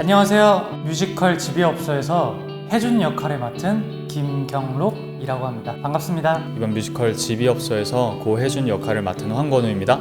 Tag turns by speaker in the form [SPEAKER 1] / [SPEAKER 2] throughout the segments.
[SPEAKER 1] 안녕하세요. 뮤지컬 집이업소에서 해준 역할을 맡은 김경록이라고 합니다. 반갑습니다.
[SPEAKER 2] 이번 뮤지컬 집이업소에서 고혜준 역할을 맡은 황건우입니다.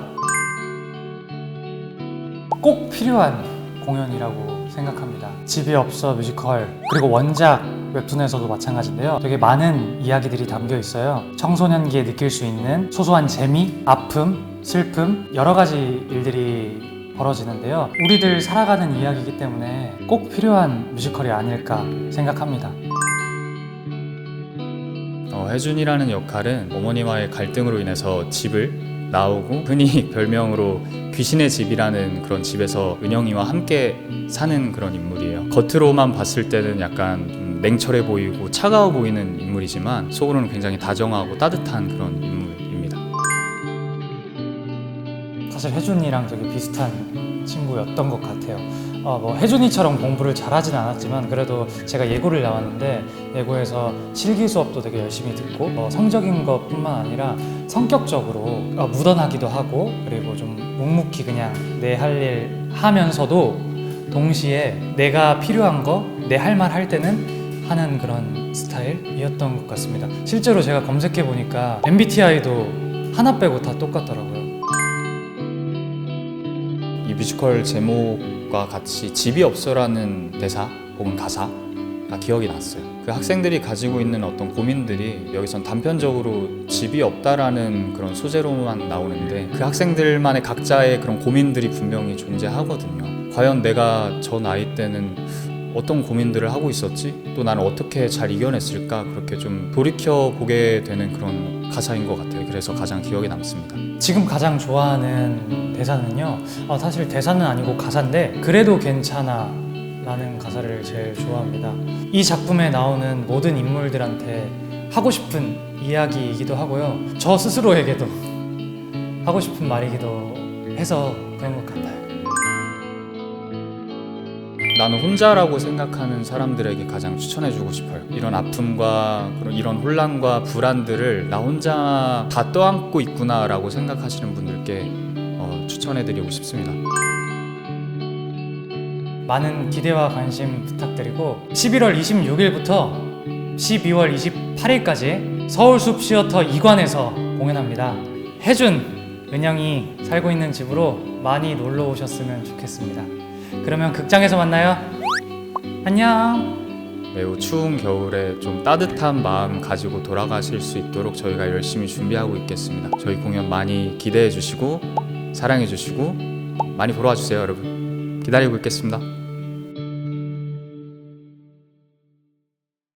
[SPEAKER 1] 꼭 필요한 공연이라고 생각합니다. 집이업소 뮤지컬 그리고 원작 웹툰에서도 마찬가지인데요. 되게 많은 이야기들이 담겨 있어요. 청소년기에 느낄 수 있는 소소한 재미, 아픔, 슬픔 여러 가지 일들이 벌어지는데요. 우리들 살아가는 이야기이기 때문에 꼭 필요한 뮤지컬이 아닐까 생각합니다.
[SPEAKER 2] 어, 혜준이라는 역할은 어머니와의 갈등으로 인해서 집을 나오고 흔히 별명으로 귀신의 집이라는 그런 집에서 은영이와 함께 사는 그런 인물이에요. 겉으로만 봤을 때는 약간 좀 냉철해 보이고 차가워 보이는 인물이지만 속으로는 굉장히 다정하고 따뜻한 그런 인물
[SPEAKER 1] 사실 혜준이랑 되게 비슷한 친구였던 것 같아요. 어, 뭐 혜준이처럼 공부를 잘하진 않았지만 그래도 제가 예고를 나왔는데 예고에서 실기 수업도 되게 열심히 듣고 어, 성적인 것뿐만 아니라 성격적으로 어, 묻어나기도 하고 그리고 좀 묵묵히 그냥 내 할 일 하면서도 동시에 내가 필요한 거 내 할 말 할 때는 하는 그런 스타일이었던 것 같습니다. 실제로 제가 검색해 보니까 MBTI도 하나 빼고 다 똑같더라고요.
[SPEAKER 2] 이 뮤지컬 제목과 같이 집이 없어라는 대사 혹은 가사가 기억이 났어요. 그 학생들이 가지고 있는 어떤 고민들이 여기선 단편적으로 집이 없다라는 그런 소재로만 나오는데 그 학생들만의 각자의 그런 고민들이 분명히 존재하거든요. 과연 내가 저 나이 때는 어떤 고민들을 하고 있었지? 또 나는 어떻게 잘 이겨냈을까? 그렇게 좀 돌이켜 보게 되는 그런 가사인 것 같아요. 그래서 가장 기억에 남습니다.
[SPEAKER 1] 지금 가장 좋아하는 대사는요. 어, 사실 대사는 아니고 가사인데 그래도 괜찮아 라는 가사를 제일 좋아합니다. 이 작품에 나오는 모든 인물들한테 하고 싶은 이야기이기도 하고요. 저 스스로에게도 하고 싶은 말이기도 해서 그런 것 같아요.
[SPEAKER 2] 나는 혼자라고 생각하는 사람들에게 가장 추천해주고 싶어요. 이런 아픔과 그런 이런 혼란과 불안들을 나 혼자 다 떠안고 있구나라고 생각하시는 분들께 어, 추천해드리고 싶습니다.
[SPEAKER 1] 많은 기대와 관심 부탁드리고 11월 26일부터 12월 28일까지 서울숲 시어터 2관에서 공연합니다. 혜준, 은영이 살고 있는 집으로 많이 놀러 오셨으면 좋겠습니다. 그러면 극장에서 만나요. 안녕.
[SPEAKER 2] 매우 추운 겨울에 좀 따뜻한 마음 가지고 돌아가실 수 있도록 저희가 열심히 준비하고 있겠습니다. 저희 공연 많이 기대해 주시고 사랑해 주시고 많이 보러 와 주세요, 여러분. 기다리고 있겠습니다.